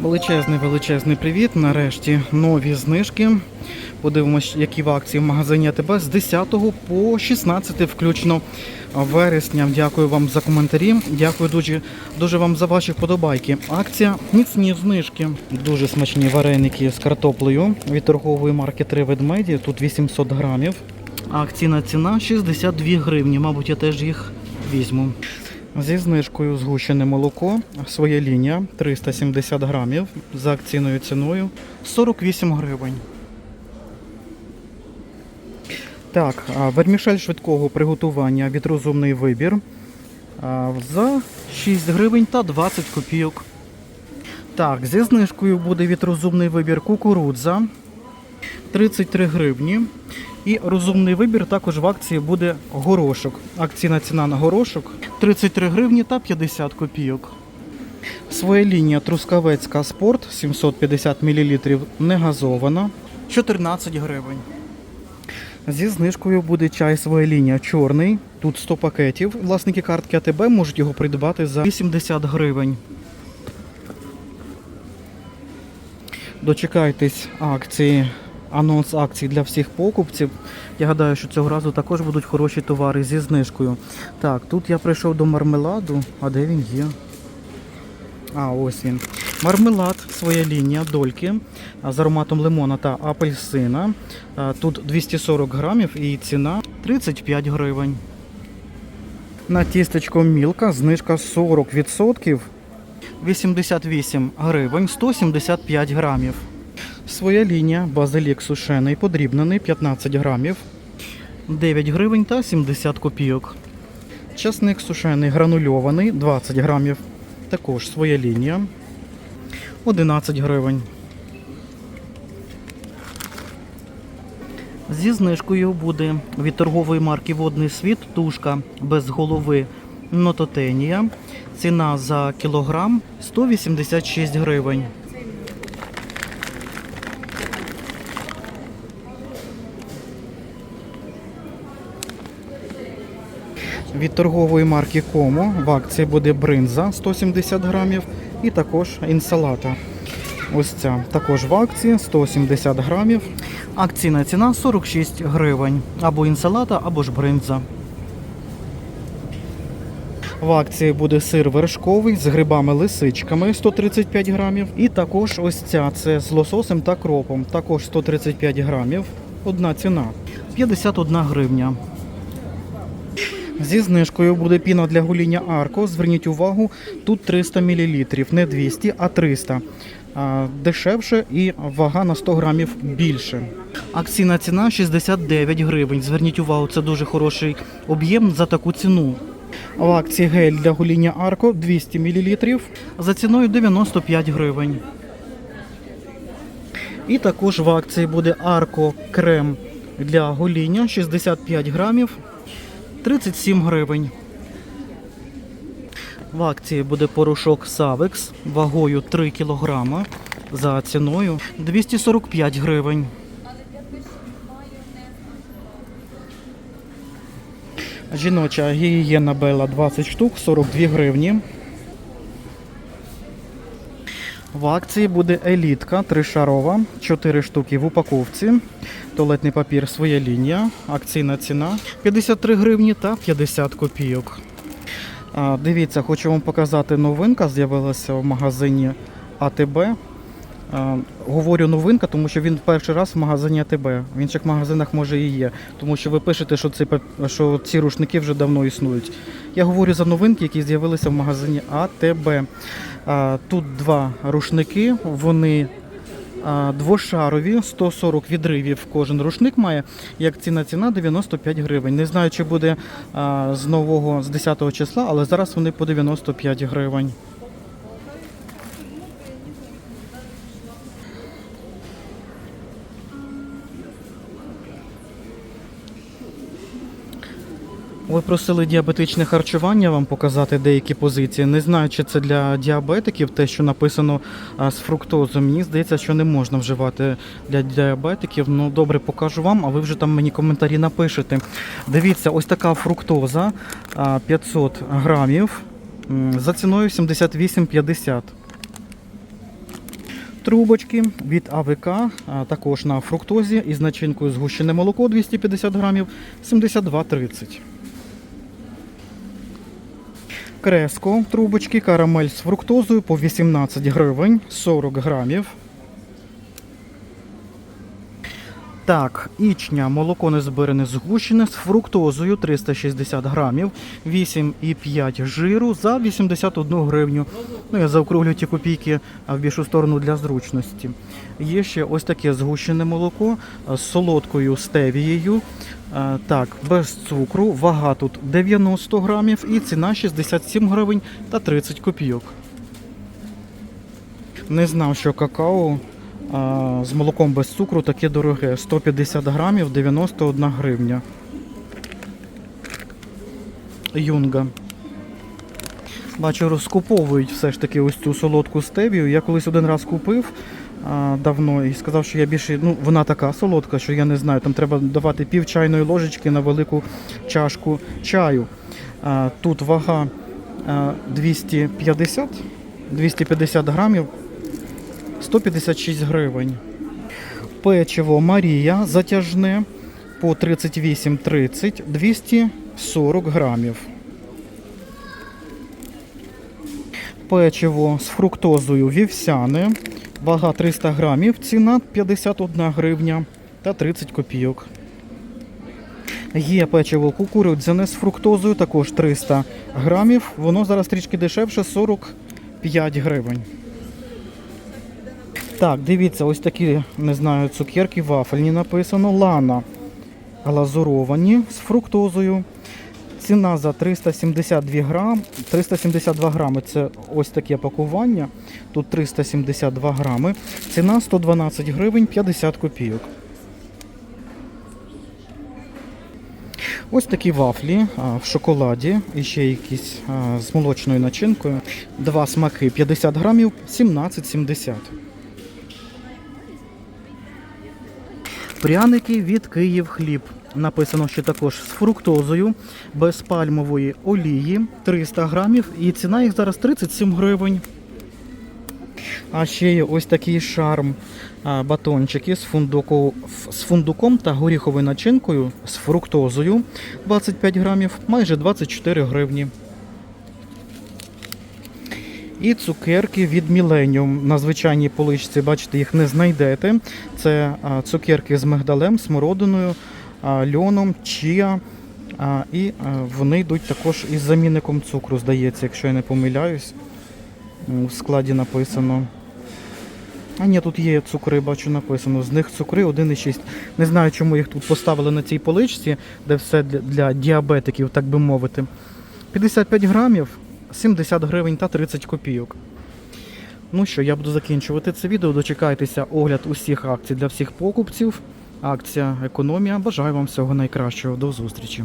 Величезний величезний привіт. Нарешті нові знижки. Подивимось, які в акції в магазині АТБ з 10 по 16 включно вересня. Дякую вам за коментарі. Дякую дуже, дуже вам за ваші вподобайки. Акція міцні знижки. Дуже смачні вареники з картоплею від торгової марки Три ведмеді. Тут 800 грамів. Акційна ціна 62 гривні. Мабуть, я теж їх візьму. Зі знижкою згущене молоко, своя лінія 370 грамів за акційною ціною 48 гривень. Так, вермішель швидкого приготування від розумний вибір за 6 гривень та 20 копійок. Так, зі знижкою буде від розумний вибір кукурудза 33 гривні. І розумний вибір також в акції буде горошок. Акційна ціна на горошок 33 гривні та 50 копійок. Своя лінія Трускавецька спорт 750 мл не газована 14 гривень. Зі знижкою буде чай своя лінія чорний. Тут 100 пакетів. Власники картки АТБ можуть його придбати за 80 гривень. Дочекайтесь акції, анонс акцій для всіх покупців. Я гадаю, що цього разу також будуть хороші товари зі знижкою. Так, тут я прийшов до мармеладу. А де він є? А, ось він. Мармелад, своя лінія, дольки з ароматом лимона та апельсина. Тут 240 грамів і ціна 35 гривень. На тістечко мілка знижка 40%. 88 гривень 175 грамів. Своя лінія базилік сушений подрібнений 15 грамів 9 гривень та 70 копійок. Часник сушений гранульований 20 грамів. Також своя лінія 11 гривень. Зі знижкою буде від торгової марки Водний світ тушка без голови Нототенія. Ціна за кілограм 186 гривень. Від торгової марки Комо в акції буде бринза 170 грамів і також інсалата. Ось ця також в акції 170 грамів. Акційна ціна 46 гривень. Або інсалата, або ж бринза. В акції буде сир вершковий з грибами-лисичками 135 грамів. І також ось ця це з лососем та кропом. Також 135 грамів. Одна ціна 51 гривня. Зі знижкою буде піна для гоління Арко. Зверніть увагу, тут 300 мл, не 200, а 300. Дешевше і вага на 100 грамів більше. Акційна ціна 69 гривень. Зверніть увагу, це дуже хороший об'єм за таку ціну. В акції гель для гоління Арко 200 мл за ціною 95 гривень. І також в акції буде Арко крем для гоління 65 грамів 37 гривень. В акції буде порошок Савекс вагою 3 кг за ціною 245 гривень. Жіноча гігієна Белла 20 штук 42 гривні. В акції буде елітка тришарова, 4 штуки в упаковці. Туалетний папір своя лінія. Акційна ціна 53 гривні та 50 копійок. Дивіться, хочу вам показати новинка. З'явилася в магазині АТБ. А, Говорю новинка, тому що він перший раз в магазині АТБ. В інших магазинах може і є. Тому що ви пишете, що ці, що ці рушники вже давно існують. Я говорю за новинки, які з'явилися в магазині АТБ. А, Тут два рушники, вони а, двошарові, 140 відривів кожен рушник має. Як ціна ціна 95 гривень. Не знаю, чи буде з нового з 10 числа, але зараз вони по 95 гривень. Ви просили діабетичне харчування вам показати деякі позиції. Не знаю, чи це для діабетиків, те, що написано з фруктозою. Мені здається, що не можна вживати для діабетиків. Ну добре, покажу вам, а ви вже там мені коментарі напишете. Дивіться, ось така фруктоза а, 500 грамів за ціною 78,50. Трубочки від АВК, також на фруктозі із начинкою згущене молоко 250 грамів 72,30. Креско трубочки, карамель з фруктозою по 18 гривень 40 грамів. Так, ічня молоко незбирене згущене з фруктозою 360 грамів, 8,5 жиру за 81 гривню. Ну, я заокруглю ті копійки в більшу сторону для зручності. Є ще ось таке згущене молоко з солодкою стевією. Так, без цукру. Вага тут 90 грамів і ціна 67 гривень та 30 копійок. Не знав, що какао з молоком без цукру таке дороге. 150 грамів 91 гривня. Юнга. Бачу, розкуповують все ж таки ось цю солодку стевію. Я колись один раз купив а, давно і сказав, що я більше. Ну, вона така солодка, що я не знаю. Там треба давати пів чайної ложечки на велику чашку чаю. А, тут вага а, 250, 250 грамів. 156 гривень. Печиво Марія затяжне по 38,30 240 грамів. Печиво з фруктозою вівсяне. Вага 300 грамів, ціна 51 гривня та 30 копійок. Є печиво кукурудзяне з фруктозою, також 300 грамів. Воно зараз трішки дешевше 45 гривень. Так, дивіться, ось такі, не знаю, цукерки вафельні написано. Лана глазуровані з фруктозою. Ціна за 372 грам. 372 грами це ось таке пакування. Тут 372 грами. Ціна 112 гривень 50 копійок. Ось такі вафлі а, в шоколаді і ще якісь а, з молочною начинкою. Два смаки 50 грамів 17,70. Пряники від Київ хліб. Написано, що також з фруктозою, без пальмової олії 300 грамів. І ціна їх зараз 37 гривень. А ще є ось такий шарм батончики з, фундуку, з фундуком та горіховою начинкою з фруктозою 25 грамів, майже 24 гривні. І цукерки від Millennium. На звичайній поличці, бачите, їх не знайдете. Це цукерки з мигдалем, смородиною, льоном, чія. І вони йдуть також із замінником цукру, здається, якщо я не помиляюсь. У складі написано. А ні, тут є цукри, бачу написано. З них цукри 1,6. Не знаю, чому їх тут поставили на цій поличці, де все для діабетиків, так би мовити. 55 грамів, 70 гривень та 30 копійок. Ну що, я буду закінчувати це відео. Дочекайтеся огляд усіх акцій для всіх покупців. Акція економія. Бажаю вам всього найкращого. До зустрічі.